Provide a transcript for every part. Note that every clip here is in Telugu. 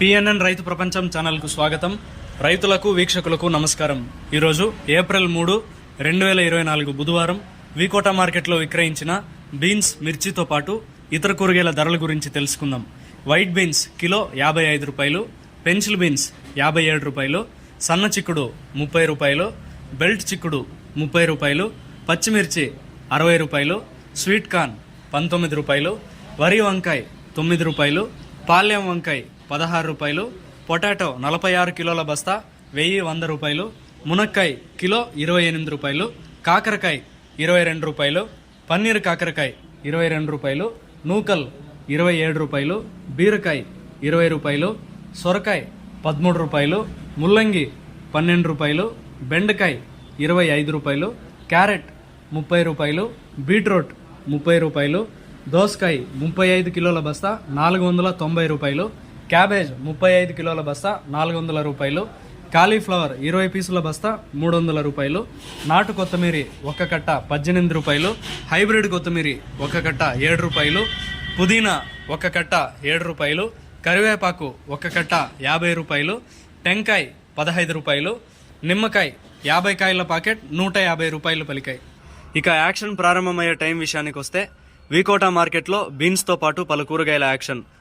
పిఎన్ఎన్ రైతు ప్రపంచం ఛానల్కు స్వాగతం. రైతులకు వీక్షకులకు నమస్కారం. ఈరోజు ఏప్రిల్ మూడు రెండు వేల ఇరవై నాలుగు బుధవారం వికోట మార్కెట్లో విక్రయించిన బీన్స్ మిర్చితో పాటు ఇతర కూరగాయల ధరల గురించి తెలుసుకుందాం. వైట్ బీన్స్ కిలో యాభై ఐదు రూపాయలు పెన్సిల్ బీన్స్ యాభై ఏడు రూపాయలు సన్న చిక్కుడు ముప్పై రూపాయలు బెల్ట్ చిక్కుడు ముప్పై రూపాయలు పచ్చిమిర్చి అరవై రూపాయలు స్వీట్ కార్న్ పంతొమ్మిది రూపాయలు వరి వంకాయ తొమ్మిది రూపాయలు పాల్యం వంకాయ పదహారు రూపాయలు పొటాటో నలభై ఆరు కిలోల బస్తా వెయ్యి వంద రూపాయలు మునక్కాయ కిలో ఇరవై ఎనిమిది రూపాయలు కాకరకాయ ఇరవై రెండు రూపాయలు పన్నీర్ కాకరకాయ ఇరవై రెండు రూపాయలు నూకల్ ఇరవై ఏడు రూపాయలు బీరకాయ ఇరవై రూపాయలు సొరకాయ పదమూడు రూపాయలు ముల్లంగి పన్నెండు రూపాయలు బెండకాయ ఇరవై ఐదు రూపాయలు క్యారెట్ ముప్పై రూపాయలు బీట్రూట్ ముప్పై రూపాయలు దోసకాయ ముప్పై ఐదు కిలోల బస్తా నాలుగు వందల తొంభై రూపాయలు క్యాబేజ్ ముప్పై ఐదు కిలోల బస్తా నాలుగు వందల రూపాయలు. కాలీఫ్లవర్ ఇరవై పీసుల బస్తా మూడు వందల రూపాయలు. నాటు కొత్తిమీర ఒక కట్ట పద్దెనిమిది రూపాయలు. హైబ్రిడ్ కొత్తిమీర ఒక కట్ట ఏడు రూపాయలు. పుదీనా ఒక కట్ట ఏడు రూపాయలు. కరివేపాకు ఒక కట్ట యాభై రూపాయలు. టెంకాయ పదహైదు రూపాయలు. నిమ్మకాయ యాభై కాయల పాకెట్ నూట యాభై రూపాయలు పలికాయి. ఇక యాక్షన్ ప్రారంభమయ్యే టైం విషయానికి వస్తే వీకోటా మార్కెట్లో బీన్స్తో పాటు పలు కూరగాయల యాక్షన్.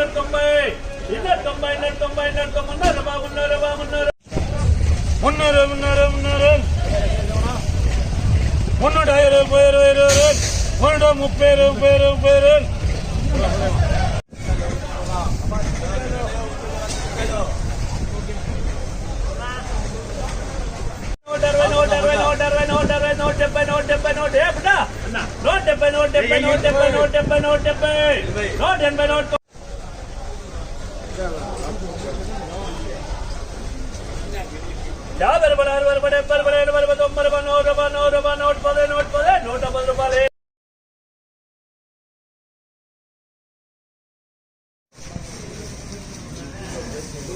నూట తొంభై ఇన్నూట తొంభై నూట తొంభై నూట తొమ్మిది బాగున్నారు బాగున్నారు మున్నూరు మున్నూరు మున్నూరు మున్నూట ఇరవై ఇరవై ఇరవై మున్నూట ముప్పై ముప్పై ముప్పై నూట అరవై నూట అరవై నూట అరవై నూట అరవై నూట డెబ్బై నూట